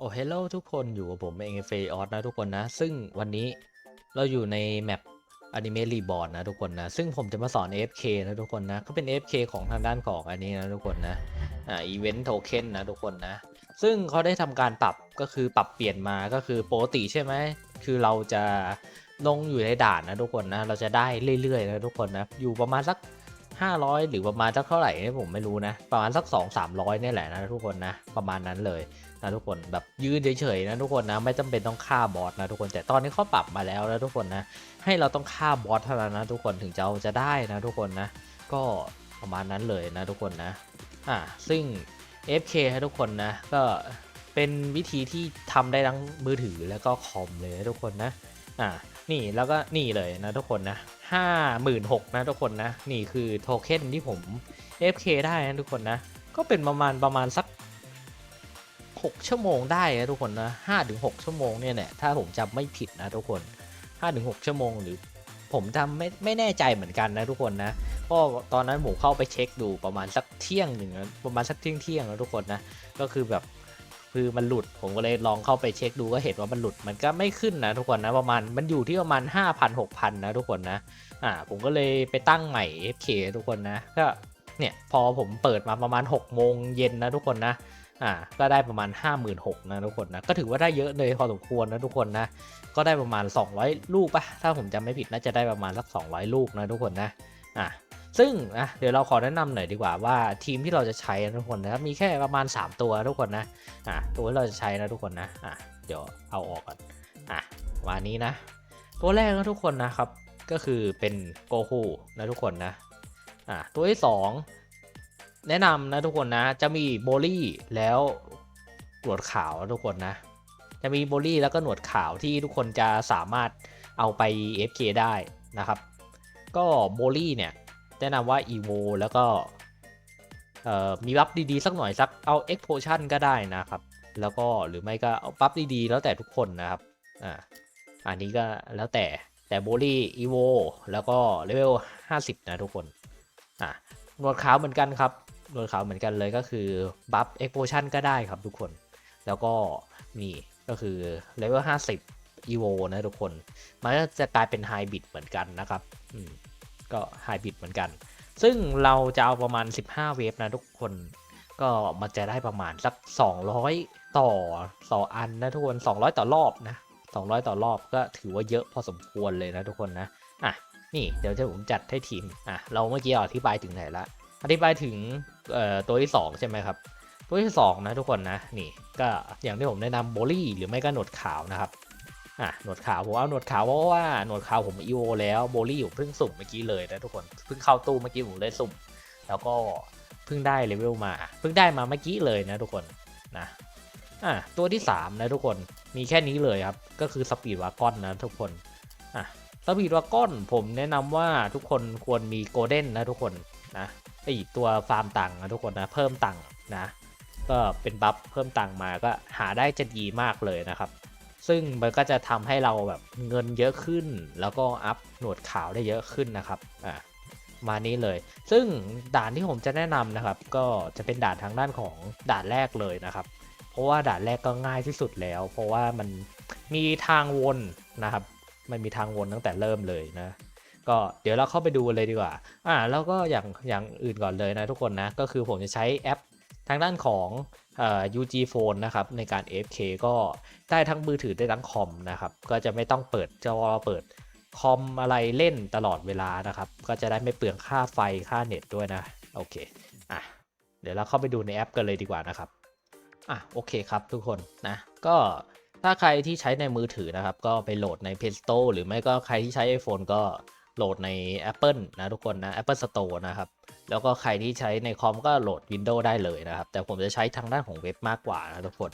โอ้เฮลโลทุกคนอยู่กับผมเองเฟยออสนะทุกคนนะ ซึ่งวันนี้เราอยู่ในแมปอนิเมะรีบอร์ดนะทุกคนนะ ซึ่งผมจะมาสอน AFK นะทุกคนนะ ก็เป็น AFK ของทางด้านของอันนี้นะทุกคนนะ อ่าอีเวนต์โทเค็นนะทุกคนนะ ซึ่งเขาได้ทำการปรับก็คือปรับเปลี่ยนมาก็คือปกติใช่ไหม คือเราจะลงอยู่ในด่านนะทุกคนนะ เราจะได้เรื่อยๆนะทุกคนนะ อยู่ประมาณสัก 500 หรือประมาณสักเท่าไหร่นี่ผมไม่รู้นะ ประมาณสัก 2 300เนี่ยแหละนะทุกคนนะ ประมาณนั้นเลย นะทุกคนแบบยืนเฉยๆนะทุกคนนะไม่จำเป็นต้องฆ่าบอสนะทุกคนแต่ตอนนี้เขาปรับมาแล้วนะทุกคนนะให้เราต้องฆ่าบอสเท่านั้นนะทุกคนถึงจะเอาจะได้นะทุกคนนะก็ประมาณนั้นเลยนะทุกคนนะอ่าซึ่ง FK ให้ทุกคนนะก็เป็นวิธีที่ทำได้ทั้งมือถือแล้วก็คอมเลยนะทุกคนนะอ่านี่แล้วก็นี่เลยนะทุกคนนะห้าหมื่นหกนะทุกคนนะนี่คือโทเค็นที่ผม FK ได้นะทุกคนนะก็เป็นประมาณประมาณสัก 6 ชั่วโมงได้นะทุกคนนะ5ถึง6ชั่วโมงเนี่ยแหละถ้าผมจำไม่ผิดนะทุกคน5ถึง6ชั่วโมงหรือผมจำไม่ไม่แน่ใจเหมือนกันนะทุกคนนะก็ตอนนั้นผมเข้าไปเช็คดูประมาณสักเที่ยงหนึ่งประมาณสักเที่ยงเที่ยงนะทุกคนนะก็คือแบบคือมันหลุดผมก็เลยลองเข้าไปเช็คดูก็เห็นว่ามันหลุดมันก็ไม่ขึ้นนะทุกคนนะประมาณมันอยู่ที่ประมาณ 5,000 6,000นะทุกคนนะอ่าผมก็เลยไปตั้งใหม่ FK ทุกคนนะก็เนี่ยพอผมเปิดมาประมาณ6โมงเย็นนะทุกคนนะ อ่าก็ได้ประมาณ 56,000นะทุกคนนะก็ถือว่าได้เยอะเลยพอสมควรนะทุกคนนะก็ได้ประมาณ 200 ลูกปะถ้าผมจำไม่ผิดน่าจะได้ประมาณสัก 200 ลูกนะทุกคนนะอะซึ่งอะเดี๋ยวเราขอแนะนำหน่อยดีกว่าว่าทีมที่เราจะใช้นะทุกคนนะมีแค่ประมาณ 3 ตัวทุกคนนะอะตัวที่เราจะใช้นะทุกคนนะอะเดี๋ยวเอาออกก่อนอะมานี้นะ ตัวแรกนะทุกคนนะครับก็คือเป็นโกคูนะทุกคนนะอะตัวที่2 แนะนำนะทุกคนนะ จะมีโบลี่แล้วหนวดขาวทุกคนนะ จะมีโบลี่แล้วก็หนวดขาวที่ทุกคนจะสามารถเอาไป FK ได้นะครับ ก็โบลี่เนี่ย แนะนำว่า EVO แล้วก็มีบัฟดีๆ สักหน่อยสักเอา e x p o t i o n ก็ได้นะครับ แล้วก็หรือไม่ก็เอาบัฟดีๆ แล้วแต่ทุกคนนะครับอ่าอันนี้ก็แล้วแต่แต่โบลี่ EVO แล้วก็เลเวล50 นะทุกคนอะหนวดขาวเหมือนกันครับ หนวดขาวเหมือนกันเลยก็คือบัฟ e x p o t i o n ก็ได้ครับทุกคน แล้วก็นี่ก็คือเลเวล50 EVO นะทุกคน มันก็จะกลายเป็นไฮบิดเหมือนกันนะครับอืมก็ไฮบิดเหมือนกัน ซึ่งเราจะเอาประมาณ 15 เวฟนะทุกคน ก็มันจะได้ประมาณสัก 200 ต่อต่ออันนะทุกคน 200 ต่อรอบนะ 200 ต่อรอบก็ถือว่าเยอะพอสมควรเลยนะทุกคนนะ อะ นี่เดี๋ยวจะผมจัดให้ทีม อะ เราเมื่อกี้อธิบายถึงไหนละ อธิบายถึงตัวที่ 2 ใช่ไหมครับ ตัวที่สองนะทุกคนนะนี่ก็อย่างที่ผมแนะนำโบลี่หรือไม่ก็หนวดขาวนะครับอะหนวดขาวผมเอาหนวดขาวเพราะว่าหนวดขาวผมอีโอแล้วโบลี่อยู่เพิ่งสุ่มเมื่อกี้เลยนะทุกคนเพิ่งเข้าตู้เมื่อกี้ผมเลยสุ่ม แล้วก็เพิ่งได้เลเวลมาเพิ่งได้มาเมื่อกี้เลยนะทุกคนนะอะตัวที่สามนะทุกคนมีแค่นี้เลยครับ ก็คือสปีดวากอนนะทุกคนอะสปีดวากอนผมแนะนำว่าทุกคนควรมีโกลเด้นนะทุกคนนะ ไอตัวฟาร์มตังค์นะทุกคนนะเพิ่มตังค์นะก็เป็นบัฟเพิ่มตังค์มาก็หาได้จะดีมากเลยนะครับ ซึ่งมันก็จะทำให้เราแบบเงินเยอะขึ้น แล้วก็อัพหนวดขาวได้เยอะขึ้นนะครับอ่ามานี้เลย ซึ่งด่านที่ผมจะแนะนำนะครับ ก็จะเป็นด่านทางด้านของด่านแรกเลยนะครับ เพราะว่าด่านแรกก็ง่ายที่สุดแล้ว เพราะว่ามันมีทางวนนะครับ มันมีทางวนตั้งแต่เริ่มเลยนะ ก็เดี๋ยวเราเข้าไปดูเลยดีกว่า อ่า แล้วก็อย่างอย่างอื่นก่อนเลยนะทุกคนนะ ก็คือผมจะใช้แอปทางด้านของเอ่อ UG Phone นะครับ ในการ F K ก็ได้ทั้งมือถือได้ทั้งคอมนะครับ ก็จะไม่ต้องเปิดจอเปิดคอมอะไรเล่นตลอดเวลานะครับ ก็จะได้ไม่เปลืองค่าไฟค่าเน็ตด้วยนะ โอเค อะ เดี๋ยวเราเข้าไปดูในแอปกันเลยดีกว่านะครับ อะ โอเคครับทุกคนนะ ก็ถ้าใครที่ใช้ในมือถือนะครับ ก็ไปโหลดใน Play Store หรือไม่ก็ใครที่ใช้ iPhone ก็ โหลดใน Apple นะทุกคนนะ Apple Store นะครับ แล้วก็ใครที่ใช้ในคอมก็โหลด Windows ได้เลยนะครับ แต่ผมจะใช้ทางด้านของเว็บมากกว่านะทุกคน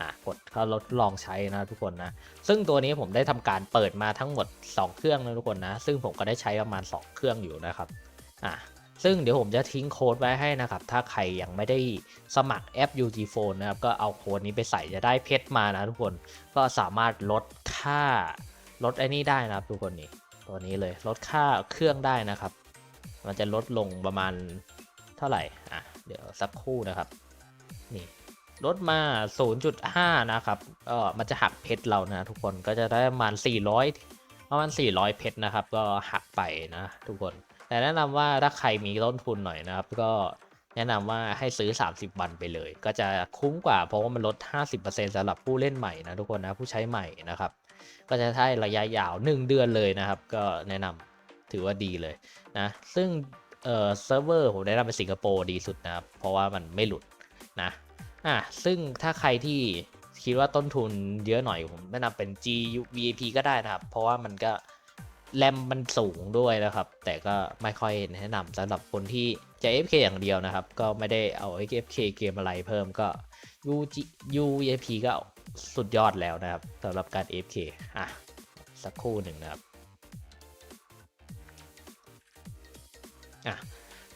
อะกดเข้าทดลองใช้นะทุกคนนะ ซึ่งตัวนี้ผมได้ทำการเปิดมาทั้งหมด 2 เครื่องนะทุกคนนะ ซึ่งผมก็ได้ใช้ประมาณ 2 เครื่องอยู่นะครับอะซึ่งเดี๋ยวผมจะทิ้งโค้ดไว้ให้นะครับ ถ้าใครยังไม่ได้สมัครแอป UG Phone นะครับ ก็เอาโค้ดนี้ไปใส่จะได้เพชรมานะทุกคน ก็สามารถลดค่าลดไอ้นี่ได้นะครับทุกคนนี่ ตัวนี้เลยลดค่าเครื่องได้นะครับ มันจะลดลงประมาณเท่าไหร่อะเดี๋ยวสักครู่นะครับนี่ลดมา 0.5 นะครับก็มันจะหักเพชรเรานะ ทุกคนก็จะได้ประมาณ 400 ประมาณ 400 เพชรนะครับ ก็หักไปนะทุกคน แต่แนะนำว่าถ้าใครมีต้นทุนหน่อยนะครับ ก็แนะนำว่าให้ซื้อ 30 วันไปเลย ก็จะคุ้มกว่าเพราะว่ามันลด 50%สำหรับผู้เล่นใหม่นะทุกคนนะผู้ใช้ใหม่นะครับ ก็จะได้ระยะยาว 1 เดือนเลยนะครับ ก็แนะนำถือว่าดีเลยนะซึ่งเอ่อเซิร์ฟเวอร์ผมแนะนำเป็นสิงคโปร์ดีสุดนะครับ เพราะว่ามันไม่หลุดนะอะซึ่งถ้าใครที่คิดว่าต้นทุนเยอะหน่อยผมแนะนำเป็น G VIP ก็ได้นะครับ เพราะว่ามันก็แรมมันสูงด้วยนะครับ แต่ก็ไม่ค่อยแนะนำสำหรับคนที่จะ FK อย่างเดียวนะครับ ก็ไม่ได้เอา FK เกมอะไรเพิ่มก็ UG UVP ก็ สุดยอดแล้วนะครับสำหรับการ FK อะ สักครู่หนึ่งนะครับอะ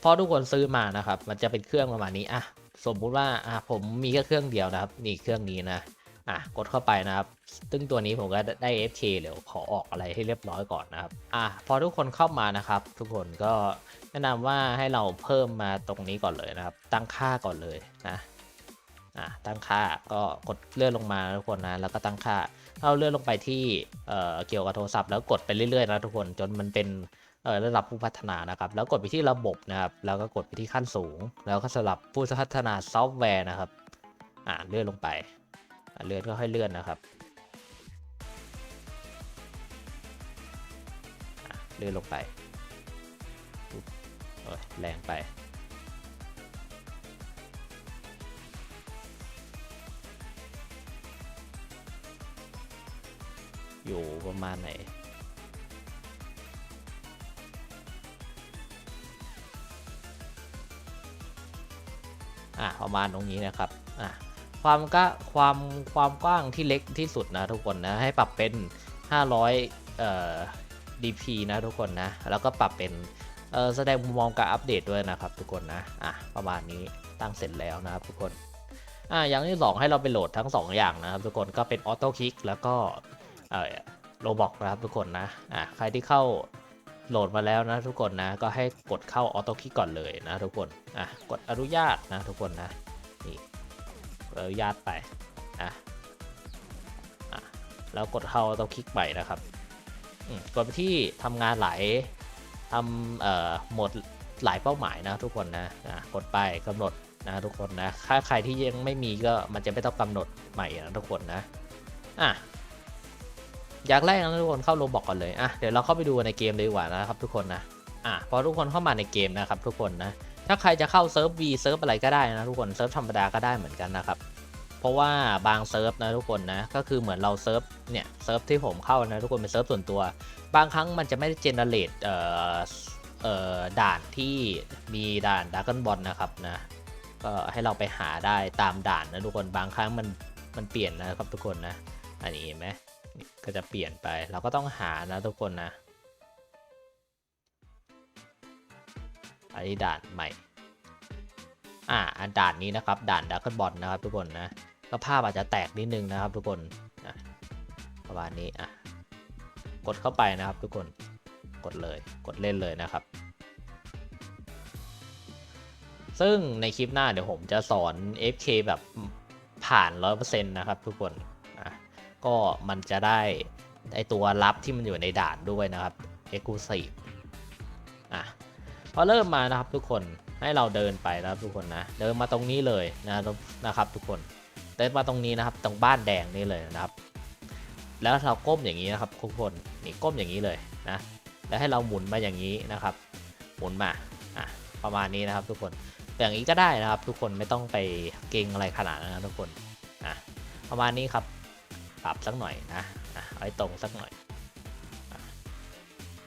พอทุกคนซื้อมานะครับ มันจะเป็นเครื่องประมาณนี้อะสมมุติว่าอะผมมีแค่เครื่องเดียวนะครับ นี่เครื่องนี้นะอะกดเข้าไปนะครับซึ่งตัวนี้ผมก็ได้ FK เดี๋ยวขอออกอะไรให้เรียบร้อยก่อนนะครับอะพอทุกคนเข้ามานะครับ ทุกคนก็แนะนำว่าให้เราเพิ่มมาตรงนี้ก่อนเลยนะครับ ตั้งค่าก่อนเลยนะ อะตั้งค่าก็กดเลื่อนลงมาทุกคนนะแล้วก็ตั้งค่าเราเลื่อนลงไปที่เอ่อเกี่ยวกับโทรศัพท์แล้วกดไปเรื่อยๆนะทุกคนจนมันเป็นเอ่อระดับผู้พัฒนานะครับ แล้วกดไปที่ระบบนะครับ แล้วก็กดไปที่ขั้นสูง แล้วก็สลับผู้พัฒนาซอฟต์แวร์นะครับ อ่าเลื่อนลงไปเลื่อนก็ให้เลื่อนนะครับเลื่อนลงไปโอ้ยแรงไป อยู่ประมาณไหนอะประมาณตรงนี้นะครับอะความก็ความความกว้างที่เล็กที่สุดนะทุกคนนะให้ปรับเป็น 500เอ่อ dp นะทุกคนนะแล้วก็ปรับเป็นเอ่อแสดงมุมมองการอัปเดตด้วยนะครับทุกคนนะอะประมาณนี้ตั้งเสร็จแล้วนะครับทุกคนอะอย่างที่ 2 ให้เราไปโหลดทั้ง 2 อย่างนะครับทุกคนก็เป็นออโต้คลิกแล้วก็ เอ่อโรบอกนะครับทุกคนนะอะใครที่เข้าโหลดมาแล้วนะทุกคนนะก็ให้กดเข้าออโต้คลิกก่อนเลยนะทุกคนอะกดอนุญาตนะทุกคนนะนี่อนุญาตไปอะอะแล้วกดเข้าออโต้คลิกไปนะครับกดไปที่ทำงานหลายทำเอ่อหมดหลายเป้าหมายนะทุกคนนะอะกดไปกำหนดนะทุกคนนะถ้าใครที่ยังไม่มีก็มันจะไม่ต้องกำหนดใหม่นะทุกคนนะอะ อย่างแรกนะทุกคนเข้าโรบอกก่อนเลยอะเดี๋ยวเราเข้าไปดูในเกมเลยดีกว่านะครับทุกคนนะอะพอทุกคนเข้ามาในเกมนะครับทุกคนนะถ้าใครจะเข้าเซิร์ฟ V เซิร์ฟอะไรก็ได้นะทุกคนเซิร์ฟธรรมดาก็ได้เหมือนกันนะครับเพราะว่าบางเซิร์ฟนะทุกคนนะก็คือเหมือนเราเซิร์ฟเนี่ยเซิร์ฟที่ผมเข้านะทุกคนเป็นเซิร์ฟส่วนตัว บางครั้งมันจะไม่ได้เจเนเรตเอ่อเอ่อด่านที่มีด่านด r a ก o n บอลนะครับนะก็ให้เราไปหาได้ตามด่านนะทุกคนบางครั้งมันมันเปลี่ยนนะครับทุกคนนะอันนี้เห็นไหม ก็จะเปลี่ยนไป เราก็ต้องหานะทุกคนนะอันนี้ด่านใหม่ อ่าอันด่านนี้นะครับ ด่านดักเกิลบอลนะครับทุกคนนะก็ภาพอาจจะแตกนิดนึงนะครับทุกคนอะประมาณนี้อะกดเข้าไปนะครับทุกคนกดเลยกดเล่นเลยนะครับ ซึ่งในคลิปหน้าเดี๋ยวผมจะสอน FK แบบผ่าน 100%นะครับทุกคน ก็มันจะได้ไอตัวลับที่มันอยู่ในด่านด้วยนะครับ Exclusive อะพอเริ่มมานะครับทุกคนให้เราเดินไปนะครับทุกคนนะเดินมาตรงนี้เลยนะนะครับทุกคนเดินมาตรงนี้นะครับ ตรงบ้านแดงนี่เลยนะครับ แล้วเราก้มอย่างนี้นะครับทุกคนนี่ก้มอย่างนี้เลยนะแล้วให้เราหมุนมาอย่างนี้นะครับ หมุนมาอะประมาณนี้นะครับทุกคนอย่างนี้ก็ได้นะครับ ทุกคนไม่ต้องไปเก่งอะไรขนาดนั้นนะทุกคนอะประมาณนี้ครับ ปรับสักหน่อยนะเอาให้ตรงสักหน่อย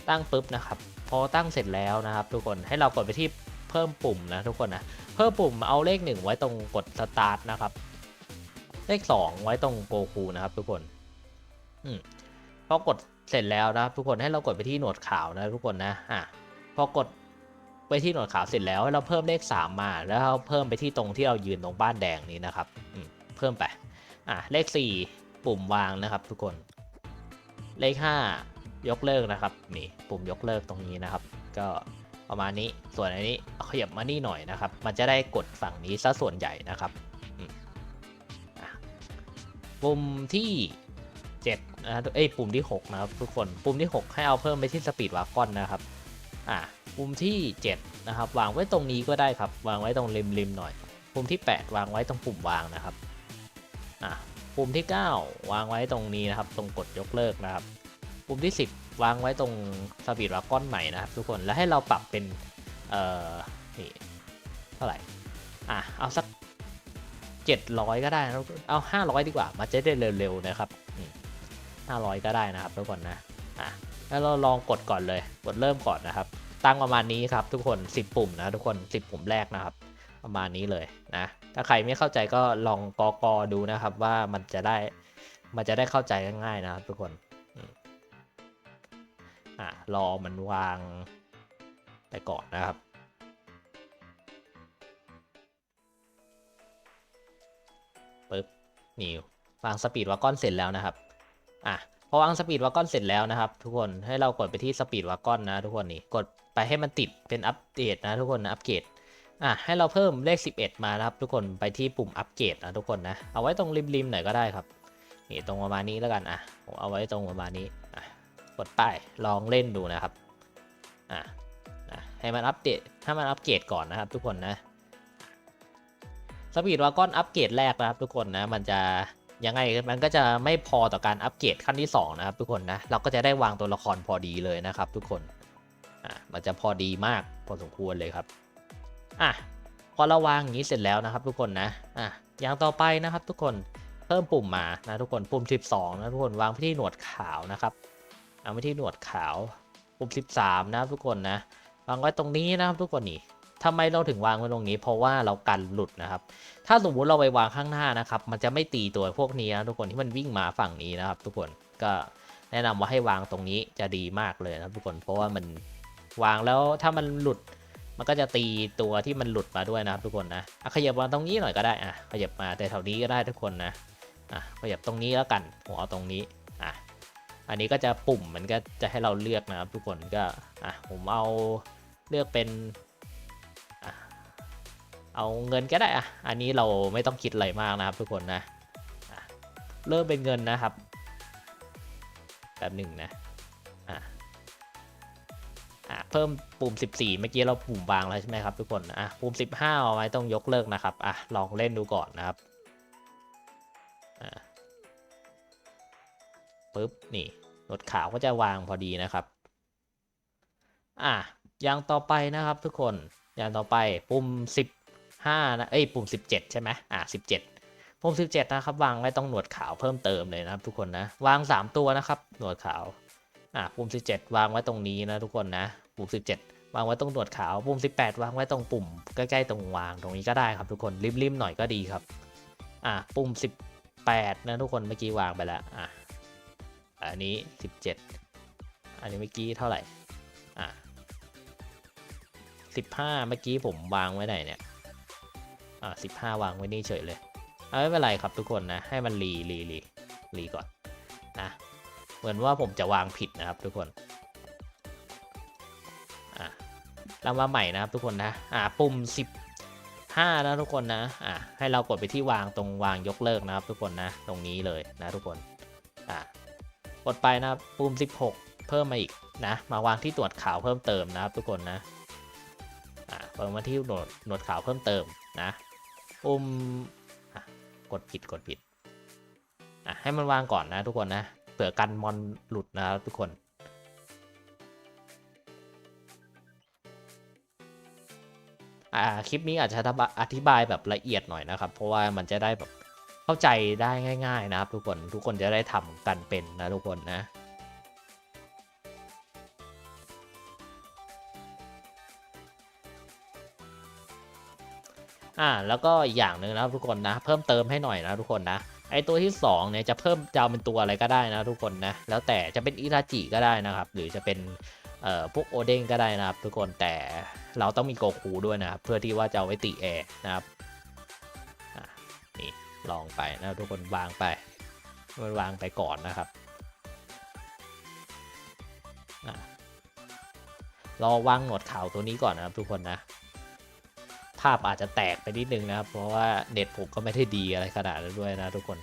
ตั้งปุ๊บนะครับ พอตั้งเสร็จแล้วนะครับ ทุกคนให้เรากดไปที่เพิ่มปุ่มนะทุกคนนะเพิ่มปุ่มเอาเลข 1 ไว้ตรงกดสตาร์ทนะครับ เลข 2 ไว้ตรงโกคูนะครับ ทุกคนอืมพอกดเสร็จแล้วนะครับ ทุกคนให้เรากดไปที่หนวดขาวนะทุกคนนะอะพอกดไปที่หนวดขาวเสร็จแล้วให้เราเพิ่มเลข 3 มา แล้วเราเพิ่มไปที่ตรงที่เรายืนตรงบ้านแดงนี้นะครับอืมเพิ่มไปอะเลข 4 ปุ่มวางนะครับทุกคน เลข 5 ยกเลิกนะครับนี่ปุ่มยกเลิกตรงนี้นะครับ ก็ประมาณนี้ส่วนอันนี้ขยับมานี่หน่อยนะครับ มันจะได้กดฝั่งนี้ซะส่วนใหญ่นะครับปุ่มที่เจ็ดนะเอ้ยปุ่มที่หกนะครับทุกคนปุ่มที่หกให้เอาเพิ่มไปที่สปีดวากอนนะครับอะปุ่มที่เจ็ดนะครับ วางไว้ตรงนี้ก็ได้ครับ วางไว้ตรงริมริมๆหน่อย ปุ่มที่ 8 วางไว้ตรงปุ่มวางนะครับอะ ปุ่มที่ 9 วางไว้ตรงนี้นะครับ ตรงกดยกเลิกนะครับ ปุ่มที่ 10 วางไว้ตรงสปีดวากอนใหม่นะครับทุกคนแล้วให้เราปรับเป็น เอ่อนี่เท่าไหร่อะเอาสัก 700 ก็ได้นะเอา 500 ดีกว่ามาจะได้เร็วๆนะครับ500 ก็ได้นะครับทุกคนนะอะแล้วเราลองกดก่อนเลย กดเริ่มก่อนนะครับ ตั้งประมาณนี้ครับทุกคน 10 ปุ่มนะทุกคน 10 ปุ่มแรกนะครับ ประมาณนี้เลยนะ ถ้าใครไม่เข้าใจก็ลองกอกอดูนะครับว่ามันจะได้มันจะได้เข้าใจง่ายๆนะครับทุกคนอะรอมันวางไปก่อนนะครับปึ๊บนี่วางสปีดวากอนเสร็จแล้วนะครับอะพอวางสปีดวากอนเสร็จแล้วนะครับ ทุกคนให้เรากดไปที่สปีดวากอนนะทุกคนนี่กดไปให้มันติดเป็นอัปเดตนะทุกคนนะอัปเกรด อะให้เราเพิ่มเลข 11 มานะครับ ทุกคนไปที่ปุ่มอัปเกรดนะทุกคนนะ เอาไว้ตรงริมๆหน่อยก็ได้ครับ นี่ตรงประมาณนี้แล้วกันอะผมเอาไว้ตรงประมาณนี้อะกดไปลองเล่นดูนะครับอะนะให้มันอัปเดตให้มันอัปเกรดก่อนนะครับ ทุกคนนะสปีดวากอนอัปเกรดแรกนะครับ ทุกคนนะมันจะยังไงมันก็จะไม่พอต่อการอัปเกรดขั้นที่ 2 นะครับ ทุกคนนะเราก็จะได้วางตัวละครพอดีเลยนะครับ ทุกคนอะมันจะพอดีมากพอสมควรเลยครับ อะพอเราวางอย่างนี้เสร็จแล้วนะครับ ทุกคนนะอะอย่างต่อไปนะครับ ทุกคนเพิ่มปุ่มมานะทุกคนปุ่ม 12 นะทุกคนวางไปที่หนวดขาวนะครับเอาไปที่หนวดขาวปุ่ม 13 นะครับทุกคนนะวางไว้ตรงนี้นะครับทุกคนนี่ทำไมเราถึงวางไว้ตรงนี้ เพราะว่าเรากันหลุดนะครับ ถ้าสมมุติเราไปวางข้างหน้านะครับ มันจะไม่ตีตัวพวกนี้นะทุกคนที่มันวิ่งมาฝั่งนี้นะครับ ทุกคนก็แนะนำว่าให้วางตรงนี้จะดีมากเลยนะทุกคนเพราะว่ามันวางแล้วถ้ามันหลุด มันก็จะตีตัวที่มันหลุดมาด้วยนะครับทุกคนนะอะขยับมาตรงนี้หน่อยก็ได้อะขยับมาแต่แถวนี้ก็ได้ทุกคนนะอะขยับตรงนี้แล้วกันผมเอาตรงนี้อะอันนี้ก็จะปุ่มมันก็จะให้เราเลือกนะครับทุกคนก็อะผมเอาเลือกเป็นอเอาเงินก็ได้อะ อันนี้เราไม่ต้องคิดอะไรมากนะครับทุกคนนะ เริ่มเป็นเงินนะครับ แบบหนึ่งนะ อะอะ เพิ่มปุ่ม 14 เมื่อกี้เราปุ่มวางแล้วใช่ไหมครับทุกคนอะปุ่ม 15 เอาไว้ต้องยกเลิกนะครับอะลองเล่นดูก่อนนะครับอะปึ๊บนี่หนวดขาวก็จะวางพอดีนะครับอะอย่างต่อไปนะครับทุกคนอย่างต่อไปปุ่ม 15นะเอ้ยปุ่ม 17 ใช่ไหมอะ17 ปุ่ม 17 นะครับ วางไว้ต้องหนวดขาวเพิ่มเติมเลยนะครับ ทุกคนนะวาง 3 ตัวนะครับ หนวดขาวอะปุ่ม 17 วางไว้ตรงนี้นะทุกคนนะ ปุ่ม 17 วางไว้ตรงหนวดขาว ปุ่ม 18 วางไว้ตรงปุ่มใกล้ๆตรงวางตรงนี้ก็ได้ครับทุกคนริมๆหน่อยก็ดีครับ อะปุ่ม 18 นะทุกคนเมื่อกี้วางไปแล้ว อะ อันนี้ 17 อันนี้เมื่อกี้เท่าไหร่ อะสิบห้าเมื่อกี้ผมวางไว้ไหนเนี่ย อ่าสิบห้าวางไว้นี่เฉยเลยเอาไม่เป็นไรครับทุกคนนะ ให้มันรีรีรีรีก่อนนะ เหมือนว่าผมจะวางผิดนะครับทุกคน รามาใหม่นะครับทุกคนนะอ่าปุ่มสิบห้านะทุกคนนะอ่าให้เรากดไปที่วางตรงวางยกเลิกนะครับ ทุกคนนะตรงนี้เลยนะทุกคนอ่ากดไปนะครับปุ่มสิบหกเพิ่มมาอีกนะมาวางที่ตรวจข่าวเพิ่มเติมนะครับ ทุกคนนะอ่าเพิ่มมาที่หนวดหนวดข่าวเพิ่มเติมนะปุ่มอะกดผิดกดผิดอะให้มันวางก่อนนะทุกคนนะเผื่อกันมอนหลุดนะครับทุกคน อ่าคลิปนี้อาจจะอธิบายแบบละเอียดหน่อยนะครับ เพราะว่ามันจะได้แบบเข้าใจได้ง่าย ๆ นะครับ ทุกคนทุกคนจะได้ทำกันเป็นนะทุกคนนะอ่าแล้วก็อีกอย่างหนึ่งนะครับทุกคนนะ เพิ่มเติมให้หน่อยนะทุกคนนะไอตัวที่2เนี่ยจะเพิ่มจะเอาเป็นตัวอะไรก็ได้นะทุกคนนะแล้วแต่จะเป็นอิราจิก็ได้นะครับ หรือจะเป็น พวกโอเด้งก็ได้นะครับ ทุกคนแต่เราต้องมีโกคูด้วยนะครับเพื่อที่ว่าจะเอาไว้ตีแอร์นะครับนี่ลองไปนะทุกคนวางไปมันวางไปก่อนนะครับอะรอวางหนวดขาวตัวนี้ก่อนนะครับทุกคนนะ ภาพอาจจะแตกไปนิดนึงนะครับ เพราะว่าเน็ตผมก็ไม่ได้ดีอะไรขนาดนั้นด้วยนะทุกคน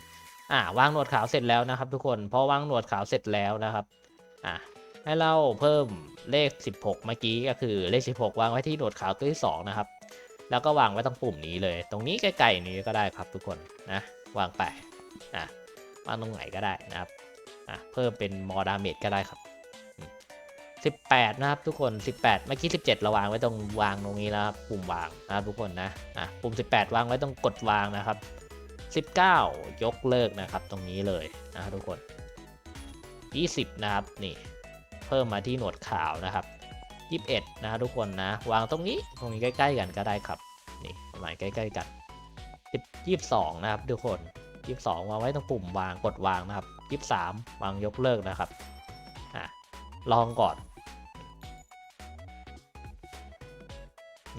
อ่าวางหนวดขาวเสร็จแล้วนะครับ ทุกคนพอวางหนวดขาวเสร็จแล้วนะครับ อะ ให้เราเพิ่มเลข 16 เมื่อกี้ก็คือเลข 16 วางไว้ที่หนดขาวตัวที่สองนะครับ แล้วก็วางไว้ตรงปุ่มนี้เลย ตรงนี้ใกล้ๆนี้ก็ได้ครับทุกคนนะวางไปอะวางตรงไหนก็ได้นะครับอะเพิ่มเป็นมอดาเมจก็ได้ครับ 18 นะครับทุกคน 18 เมื่อกี้ 17 เราวางไว้ตรงวางตรงนี้แล้วครับปุ่มวางนะครับทุกคนนะอะปุ่ม 18 วางไว้ตรงกดวางนะครับ 19 ยกเลิกนะครับตรงนี้เลยนะครับทุกคน 20 นะครับนี่ เพิ่มมาที่หนวดขาวนะครับ 21 นะทุกคนนะ วางตรงนี้ตรงนี้ใกล้ ๆ กันก็ได้ครับ นี่ประมาณใกล้ๆกัน22 นะครับทุกคน 22 วางไว้ตรงปุ่มวางกดวางนะครับ 23 วางยกเลิกนะครับอะลองก่อน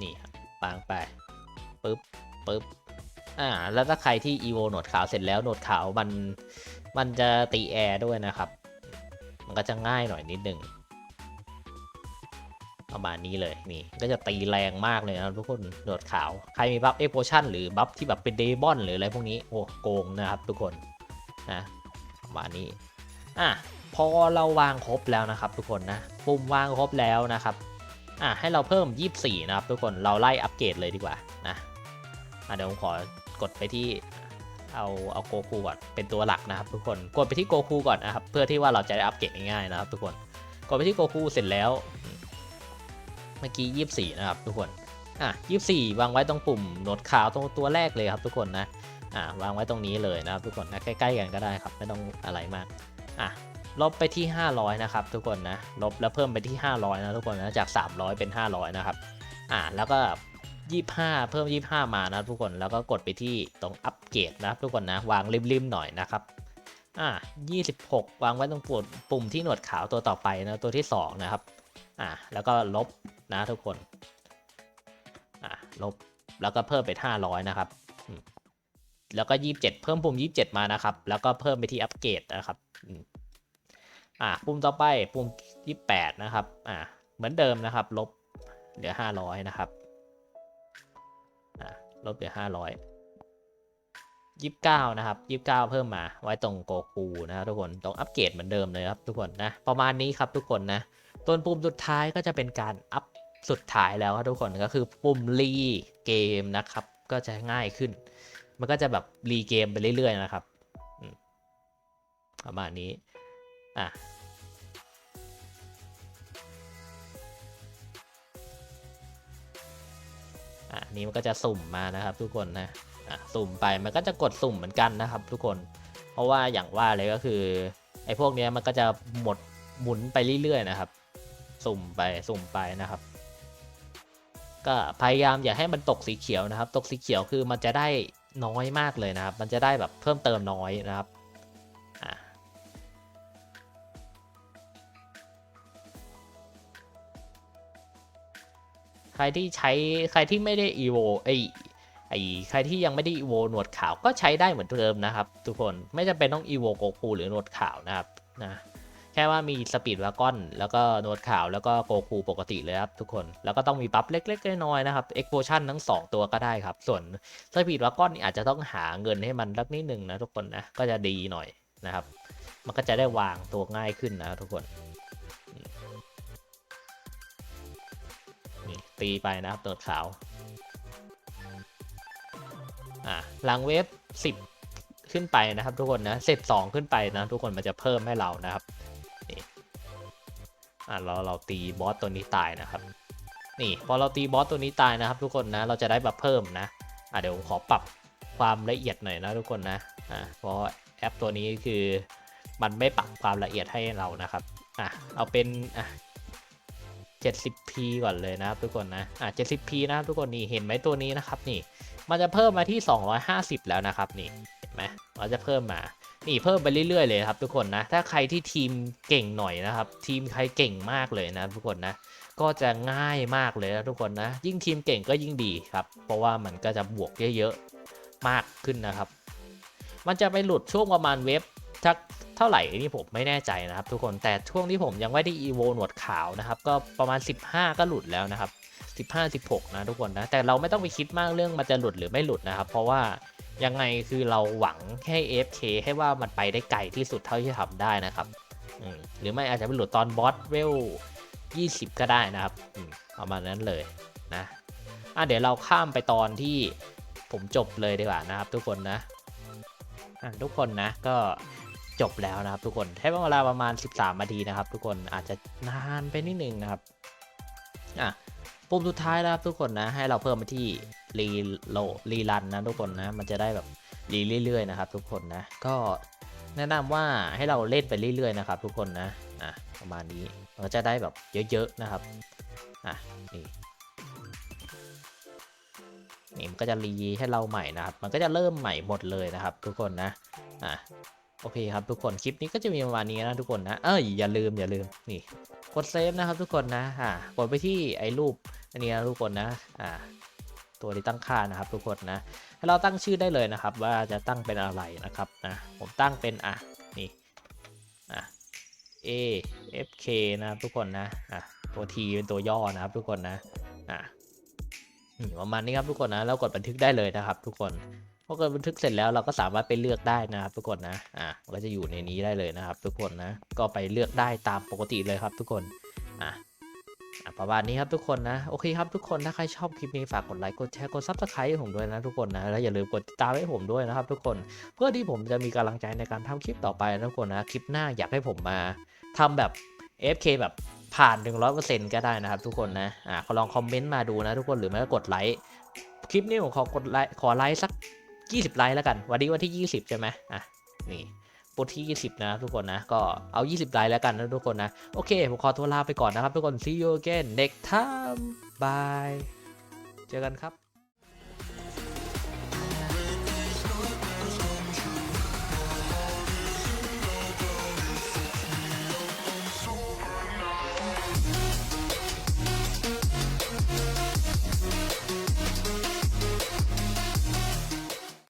นี่วางไปปึ๊บปึ๊บอ่าแล้วถ้าใครที่ evo หนวดขาวเสร็จแล้วหนวดขาวมันมันจะตีแอร์ด้วยนะครับ ก็จะง่ายหน่อยนิดนึงประมาณนี้เลยนี่ก็จะตีแรงมากเลยนะทุกคนหนวดขาว ใครมีบัฟเอ็กโพชั่นหรือบัฟที่แบบเป็นเดบอนหรืออะไรพวกนี้โอ้โกงนะครับทุกคนนะประมาณนี้อะพอเราวางครบแล้วนะครับ ทุกคนนะปุ่มวางครบแล้วนะครับอะให้เราเพิ่ม 24 นะครับ ทุกคนเราไล่อัปเกรดเลยดีกว่านะอะเดี๋ยวผมขอกดไปที่ เอาเอาโกคูก่อนเป็นตัวหลักนะครับทุกคนกดไปที่โกคูก่อนนะครับเพื่อที่ว่าเราจะได้อัปเกรดง่ายๆนะครับทุกคนกดไปที่โกคูเสร็จแล้ว เมื่อกี้ยี่สี่นะครับทุกคนอะยี่สี่วางไว้ตรงปุ่มโหนดขาวตรงตัวแรกเลยครับทุกคนนะอะวางไว้ตรงนี้เลยนะครับทุกคนนะใกล้ๆกันก็ได้ครับไม่ต้องอะไรมากอะลบไปที่ 500 นะครับทุกคนนะลบแล้วเพิ่มไปที่ 500 นะทุกคนนะจาก 300 เป็น 500 นะครับอะแล้วก็ 25 เพิ่ม 25 มานะทุกคนแล้วก็กดไปที่ตรงอัปเกรดนะครับทุกคนนะวางริมๆหน่อยนะครับอ่า26 วางไว้ตรงปุ่มปุ่มที่หนวดขาวตัวต่อไปนะตัวที่ 2 นะครับอ่าแล้วก็ลบนะทุกคนอ่าลบแล้วก็เพิ่มไป 500 นะครับแล้วก็ 27 เพิ่มปุ่ม 27 มานะครับ แล้วก็เพิ่มไปที่อัปเกรดนะครับอ่าปุ่มต่อไปปุ่ม 28 นะครับอ่าเหมือนเดิมนะครับ ลบเหลือ 500 นะครับ ลบเหลือห้าร้อยยี่สิบเก้านะครับยี่สิบเก้าเพิ่มมาไว้ตรงโกคูนะครับทุกคนตรงอัปเกรดเหมือนเดิมเลยครับทุกคนนะประมาณนี้ครับทุกคนนะตัวปุ่มสุดท้ายก็จะเป็นการอัพสุดท้ายแล้วครับทุกคนก็คือปุ่มรีเกมนะครับ ก็จะง่ายขึ้น มันก็จะแบบรีเกมไปเรื่อยๆนะครับประมาณนี้อะ อะนี่มันก็จะสุ่มมานะครับ ทุกคนนะอะสุ่มไปมันก็จะกดสุ่มเหมือนกันนะครับ ทุกคน เพราะว่าอย่างว่าเลยก็คือไอ้พวกเนี้ยมันก็จะหมดหมุนไปเรื่อยๆนะครับ สุ่มไปสุ่มไปนะครับ ก็พยายามอย่าให้มันตกสีเขียวนะครับ ตกสีเขียวคือมันจะได้น้อยมากเลยนะครับ มันจะได้แบบเพิ่มเติมน้อยนะครับ ใครที่ใช้ใครที่ไม่ได้ evo ไอไอใครที่ยังไม่ได้ evo หนวดขาวก็ใช้ได้เหมือนเดิมนะครับ ทุกคนไม่จำเป็นต้อง evo โกคูหรือหนวดขาวนะครับนะแค่ว่ามีสปีดวากอนแล้วก็หนวดขาวแล้วก็โกคูปกติเลยครับทุกคนแล้วก็ต้องมีบัฟเล็กๆน้อยๆนะครับ explosion ทั้ง 2 ตัวก็ได้ครับ ส่วนสปีดวากอนนี่อาจจะต้องหาเงินให้มันสักนิดหนึ่งนะทุกคนนะก็จะดีหน่อยนะครับ มันก็จะได้วางตัวง่ายขึ้นนะทุกคน ตีไปนะครับตัวขาวอ่าหลังเวฟ10 ขึ้นไปนะครับ ทุกคนนะเซต2ขึ้นไปนะทุกคนมันจะเพิ่มให้เรานะครับนี่อ่าเราเราตีบอสตัวนี้ตายนะครับ นี่พอเราตีบอสตัวนี้ตายนะครับ ทุกคนนะเราจะได้แบบเพิ่มนะอ่าเดี๋ยวผมขอปรับความละเอียดหน่อยนะทุกคนนะอ่าเพราะแอปตัวนี้คือมันไม่ปรับความละเอียดให้เรานะครับอะเอาเป็นอะ 70p ก่อนเลยนะครับทุกคนนะ อะ 70p นะครับทุกคนนี่เห็นไหมตัวนี้นะครับนี่ มันจะเพิ่มมาที่ 250 แล้วนะครับนี่ เห็นไหมมันจะเพิ่มมา นี่เพิ่มไปเรื่อยๆเลยครับทุกคนนะ ถ้าใครที่ทีมเก่งหน่อยนะครับ ทีมใครเก่งมากเลยนะทุกคนนะ ก็จะง่ายมากเลยนะทุกคนนะ ยิ่งทีมเก่งก็ยิ่งดีครับ เพราะว่ามันก็จะบวกเยอะๆมากขึ้นนะครับ มันจะไปหลุดช่วงประมาณเว็บทัก เท่าไหร่นี่ผมไม่แน่ใจนะครับ ทุกคนแต่ช่วงที่ผมยังไม่ได้ evo หนวดขาวนะครับก็ประมาณ 15 ก็หลุดแล้วนะครับ15 16 นะทุกคนนะแต่เราไม่ต้องไปคิดมากเรื่องมันจะหลุดหรือไม่หลุดนะครับ เพราะว่ายังไงคือเราหวังให้ AFK ให้ว่ามันไปได้ไกลที่สุดเท่าที่ทำได้นะครับหรือไม่อาจจะไปหลุดตอนบอสเวล 20 ก็ได้นะครับอืมประมาณนั้นเลยนะอะเดี๋ยวเราข้ามไปตอนที่ผมจบเลยดีกว่านะครับ ทุกคนนะทุกคนนะก็ จบแล้วนะครับทุกคนใช้เวลาประมาณ 13นาทีนะครับ ทุกคนอาจจะนานไปนิดนึงนะครับอะปุ่มสุดท้ายนะครับทุกคนนะให้เราเพิ่มไปที่รีโลรีรันนะทุกคนนะมันจะได้แบบรีเรื่อยๆนะครับ ทุกคนนะก็แนะนำว่าให้เราเล่นไปเรื่อยๆนะครับ ทุกคนนะอะประมาณนี้มันก็จะได้แบบเยอะๆนะครับอะนี่นี่มันก็จะรีให้เราใหม่นะครับ มันก็จะเริ่มใหม่หมดเลยนะครับ ทุกคนนะอะ โอเคครับทุกคนคลิปนี้ก็จะมีประมาณนี้นะทุกคนนะ เอ้ยอย่าลืมอย่าลืมนี่กดเซฟนะครับทุกคนนะอ่ากดไปที่ไอ้รูปอันนี้นะทุกคนนะอ่าตัวที่ตั้งค่านะครับทุกคนนะให้เราตั้งชื่อได้เลยนะครับ ว่าจะตั้งเป็นอะไรนะครับนะผมตั้งเป็นอะนี่อะ A F K นะครับทุกคนนะอะตัว T เป็นตัวย่อนะครับทุกคนนะอะนี่ประมาณนี้ครับทุกคนนะแล้วกดบันทึกได้เลยนะครับทุกคน พอเกิดบันทึกเสร็จแล้วเราก็สามารถไปเลือกได้นะครับทุกคนนะอะก็จะอยู่ในนี้ได้เลยนะครับ ทุกคนนะก็ไปเลือกได้ตามปกติเลยครับ ทุกคนอะประมาณนี้ครับทุกคนนะโอเคครับทุกคนถ้าใครชอบคลิปนี้ฝากกดไลค์กดแชร์กดซับสไครต์ให้ผมด้วยนะทุกคนนะแล้วอย่าลืมกดติดตามให้ผมด้วยนะครับ ทุกคนเพื่อที่ผมจะมีกำลังใจในการทำคลิปต่อไปนะทุกคนนะคลิปหน้าอยากให้ผมมาทำแบบ FK แบบผ่าน 100%ก็ได้นะครับ ทุกคนนะอะลองคอมเมนต์มาดูนะทุกคนหรือไม่ก็กดไลค์คลิปนี้ผมขอกดไลค์ขอไลค์สัก ยี่สิบไลค์แล้วกัน วันนี้วันที่ยี่สิบใช่ไหมอะนี่ปุที่ 20 นะทุกคนนะ ก็เอา 20 ไลค์แล้วกันนะทุกคนนะ โอเค ผมขอตัวลาไปก่อนนะครับ ทุกคน see you again next time bye เจอกันครับ